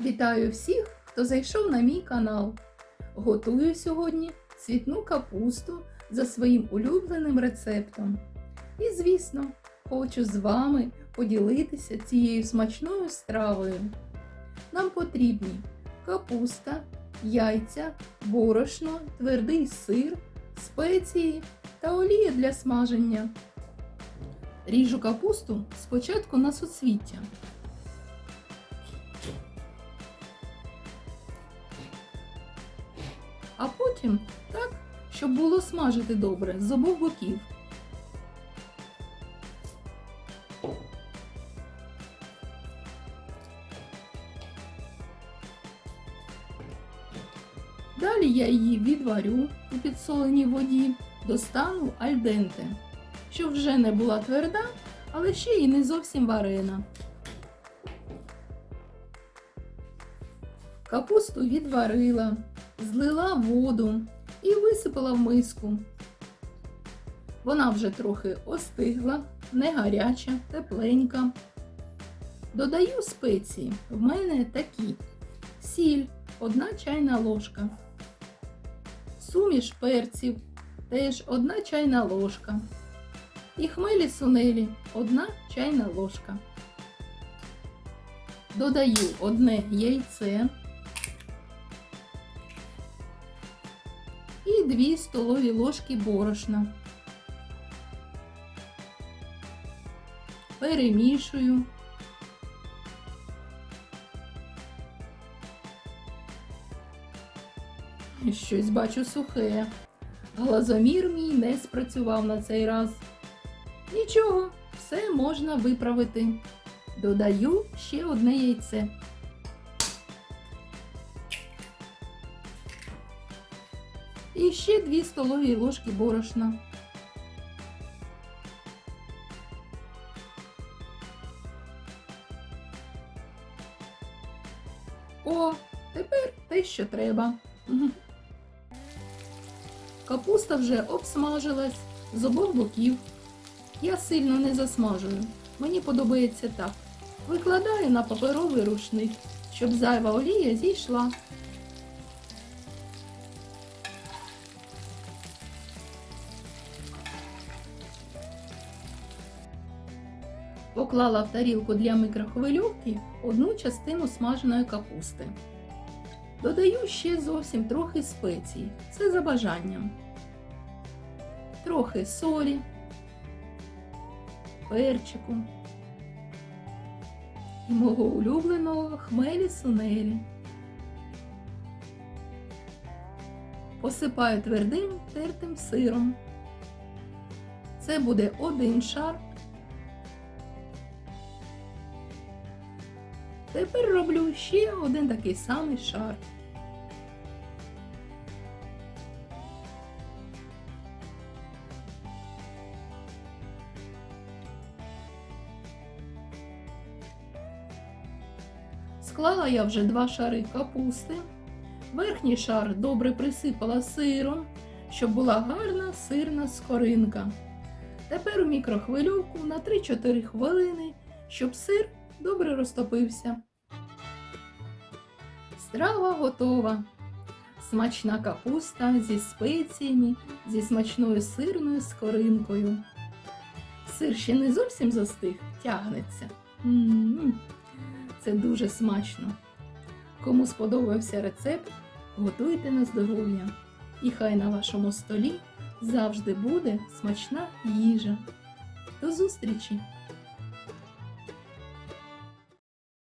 Вітаю всіх, хто зайшов на мій канал. Готую сьогодні цвітну капусту за своїм улюбленим рецептом. І, звісно, хочу з вами поділитися цією смачною стравою. Нам потрібні капуста, яйця, борошно, твердий сир, спеції та олія для смаження. Ріжу капусту спочатку на суцвіття. А потім так, щоб було смажити добре з обох боків. Далі я її відварю у підсоленій воді до альденте, щоб вже не була тверда, але ще й не зовсім варена. Капусту відварила, злила воду і висипала в миску. Вона вже трохи остигла, не гаряча, тепленька. Додаю спеції. В мене такі: сіль, одна чайна ложка, суміш перців, теж одна чайна ложка. І хмелі сунелі одна чайна ложка. Додаю одне яйце. І 2 столові ложки борошна. Перемішую. Щось бачу сухе. Глазомір мій не спрацював на цей раз. Нічого, все можна виправити. Додаю ще одне яйце. І ще 2 столові ложки борошна. О, тепер те, що треба. Капуста вже обсмажилась з обох боків. Я сильно не засмажую. Мені подобається так. Викладаю на паперовий рушник, щоб зайва олія зійшла. Поклала в тарілку для мікрохвильовки одну частину смаженої капусти. Додаю ще зовсім трохи спецій. Це за бажанням. Трохи солі, перчику і мого улюбленого хмелі сунелі. Посипаю твердим тертим сиром. Це буде один шар. Тепер роблю ще один такий самий шар. Склала я вже два шари капусти. Верхній шар добре присипала сиром, щоб була гарна сирна скоринка. Тепер у мікрохвильовку на 3-4 хвилини, щоб сир добре розтопився. Страва готова. Смачна капуста зі спеціями, зі смачною сирною скоринкою. Сир ще не зовсім застиг, тягнеться. М-м-м. Це дуже смачно. Кому сподобався рецепт, готуйте на здоров'я. І хай на вашому столі завжди буде смачна їжа. До зустрічі!